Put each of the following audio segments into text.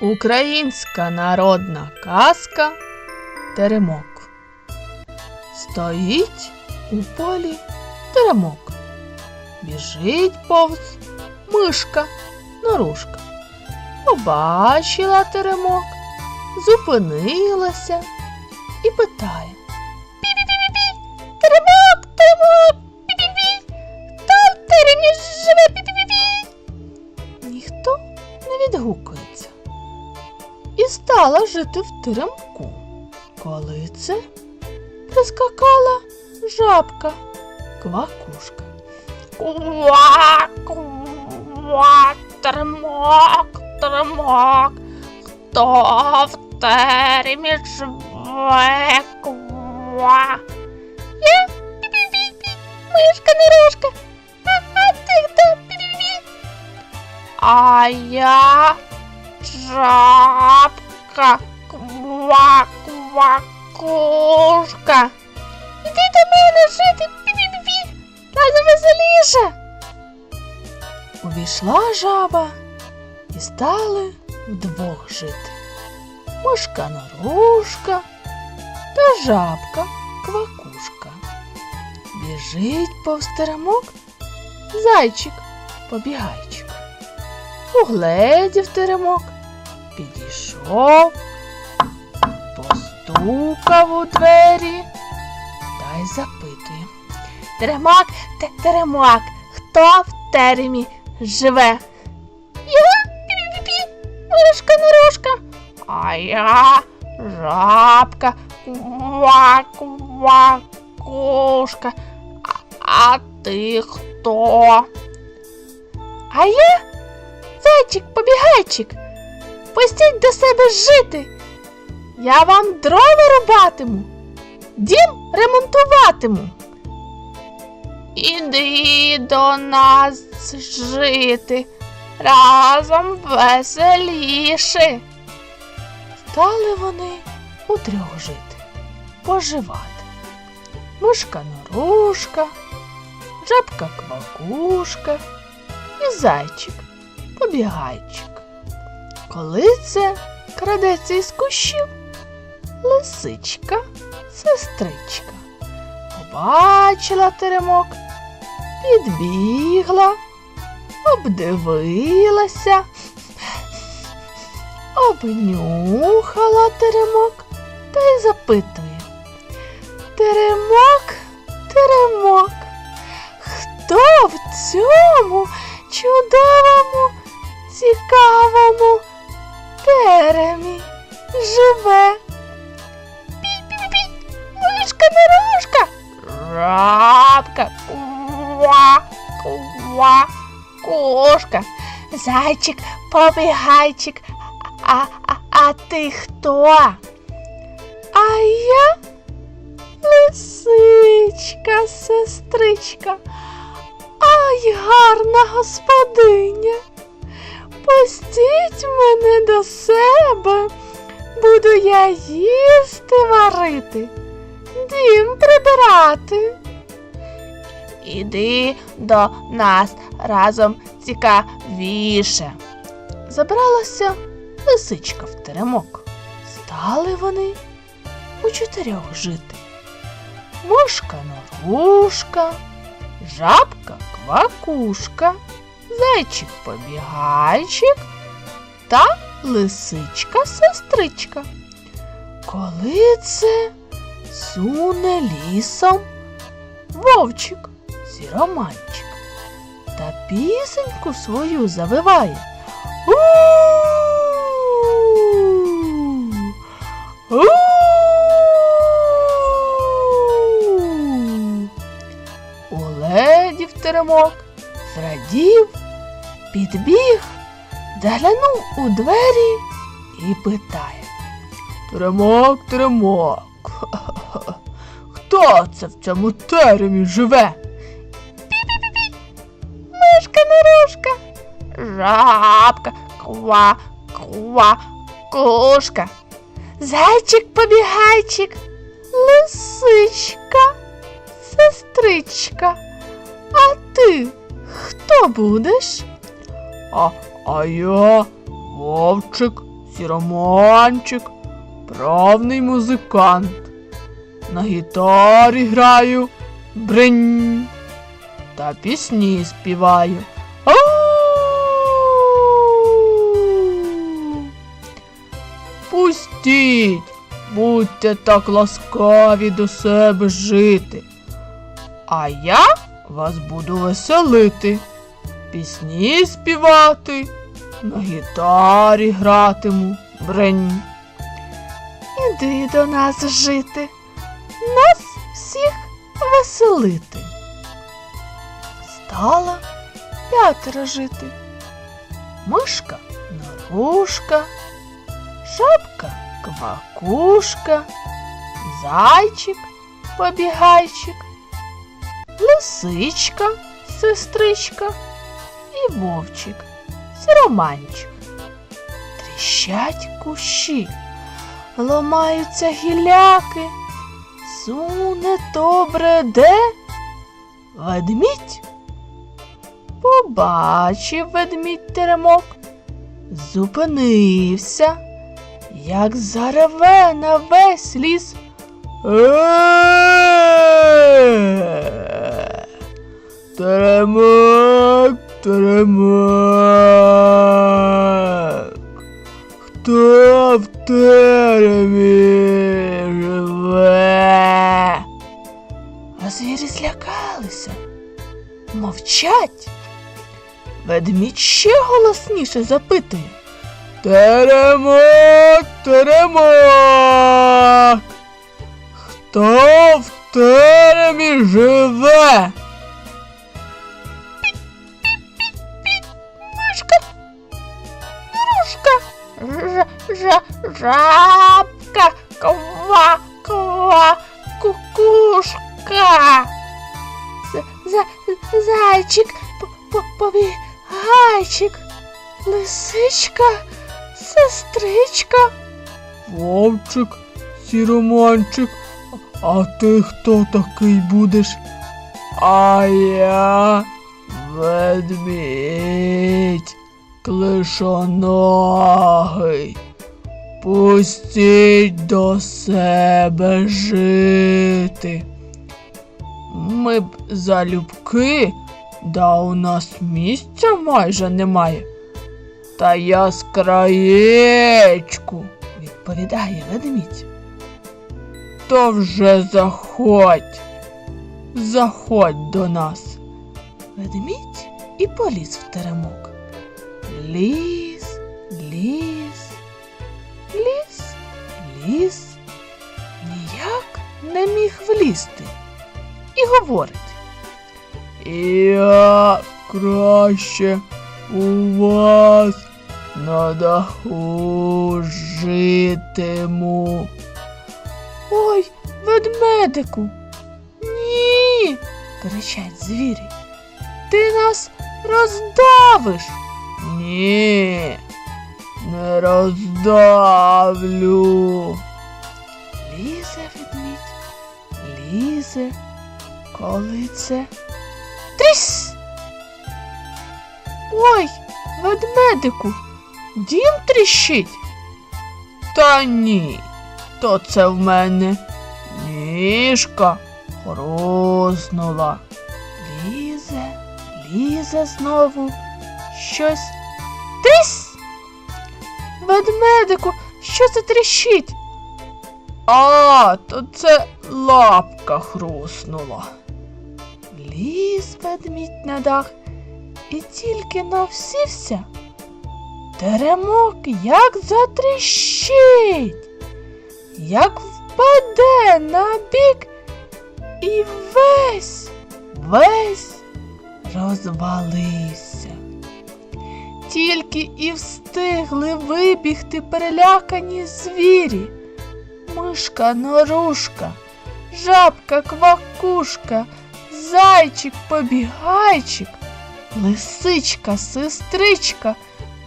Українська народна казка Теремок. Стоїть у полі теремок. Біжить повз мишка норушка. Побачила теремок, зупинилася і питає. Пі-пі-пі-пі, теремок, теремок, пі-пі-пі, хто в теремі живе пі-пі-пі-пі? Ніхто не відгукується. Стала жити в теремку. Коли це прискакала жабка, квакушка. Ква, ква, теремок, теремок, хто в теремі живе, ква. Я пі-пі-пі-пі, мишка нерушка, а, а ти хто пі-пі-пі? А я жабка, ква, ква, кошка. Іди до мене жити, пі-пі-пі-пі, веселіше. Увійшла жаба і стали вдвох жити. Мишка норушка та жабка квакушка. Біжить повз теремок зайчик побігайчик. Угледів теремок, підійшов, постукав у двері та й запитує. Теремок, те, теремок, хто в теремі живе? Я пі-пі-пі, мишка норушка, а я жабка, ква, ква, кошка. А ти хто? А я зайчик побігайчик. Пустіть до себе жити. Я вам дрова рубатиму, дім ремонтуватиму. Іди до нас жити, разом веселіше. Стали вони утрьох жити, поживати. Мишка норушка, жабка квакушка і зайчик побігайчик. Коли це крадеться із кущів, лисичка, сестричка. Побачила теремок, підбігла, обдивилася, обнюхала теремок та й запитує. Теремок, теремок, хто в цьому чудовому, цікавому теремі живе? Мишка дорожка, жабка, ква, ква, кошка, зайчик, побігайчик, а, а, а ти хто? А я лисичка, сестричка, ай гарна господиня. Пустіть мене до себе, буду я їсти варити, дім прибирати. Іди до нас разом цікавіше. Забралася лисичка в теремок. Стали вони у чотирьох жити. Мошка норушка, жабка квакушка, зайчик побігайчик та лисичка сестричка. Коли це суне лісом вовчик сіроманчик та пісеньку свою завиває. У-у-у! У-у-у! Теремок, зрадів, підбіг, заглянув у двері і питає. Теремок, теремок. Хто це в цьому теремі живе? Пі-пі-пі-пі. Мишка норушка, жабка, ква, ква, кошка, зайчик побігайчик, лисичка, сестричка. А ти хто будеш? А, а я вовчик сіроманчик, правний музикант. На гітарі граю бринь та пісні співаю. Пустіть, будьте так ласкаві до себе жити. А я вас буду веселити, пісні співати, на гітарі гратиму брень. Іди до нас жити, нас всіх веселити. Стала п'ятеро жити. Мишка нарушка, жабка квакушка, зайчик побігайчик, лисичка сестричка і вовчик сіроманчик. Тріщать кущі, ломаються гіляки, суне добре де ведмідь. Побачив ведмідь теремок, зупинився, як зареве на весь ліс. Теремок, теремок. Хто в теремі живе? А звірі злякалися, мовчать. Ведмідь ще голосніше запитує. Теремок, теремок. Хто в теремі живе? Ж, ж, жабка, ква, ква, кукушка. З, за, зайчик, п- побігайчик, лисичка, сестричка. Вовчик, сіроманчик, а ти хто такий будеш? А я ведмідь, клишоногий. Пустіть до себе жити. Ми б залюбки, да у нас місця майже немає. Та я з краєчку, відповідає ведмідь. То вже заходь, заходь до нас. Ведмідь і поліз в теремок. Ліс, ліс, ліс, ліс. Ніяк не міг влізти. І говорить. Я краще у вас на даху житиму. Ой, ведмедику. Ні. кричать звірі. Ти нас роздавиш. Ні, не роздавлю. Лізе ведмідь, лізе, коли це. Тріс! Ой, ведмедику, дім тріщить. Та ні, то це в мене ніжка хруснула. Лізе, лізе знову щось. Тріс! Ведмедику, що це тріщить? А, то це лапка хруснула. Ліз ведмідь на дах і тільки навсівся. Теремок як затріщить, як впаде на бік і весь, весь розвалився. Тільки і встигли вибігти перелякані звірі. Мишка норушка, жабка квакушка, зайчик побігайчик, лисичка сестричка,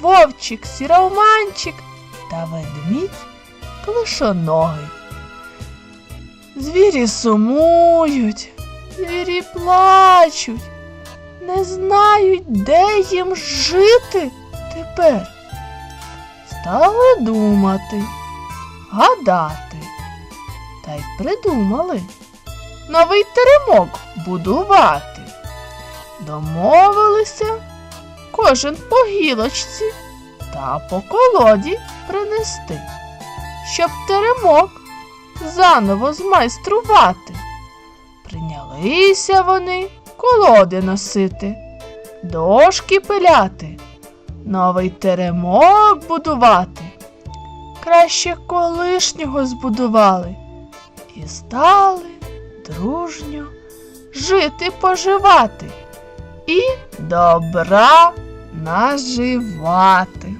вовчик сіроманчик та ведмідь клишоногий. Звірі сумують, звірі плачуть, не знають, де їм жити тепер. стали думати, гадати. Та й придумали новий теремок будувати. Домовилися кожен по гілочці та по колоді принести, щоб теремок заново змайструвати. Прийнялися вони колоди носити, дошки пиляти, новий теремок будувати. Краще колишнього збудували і стали дружньо жити поживати і добра наживати.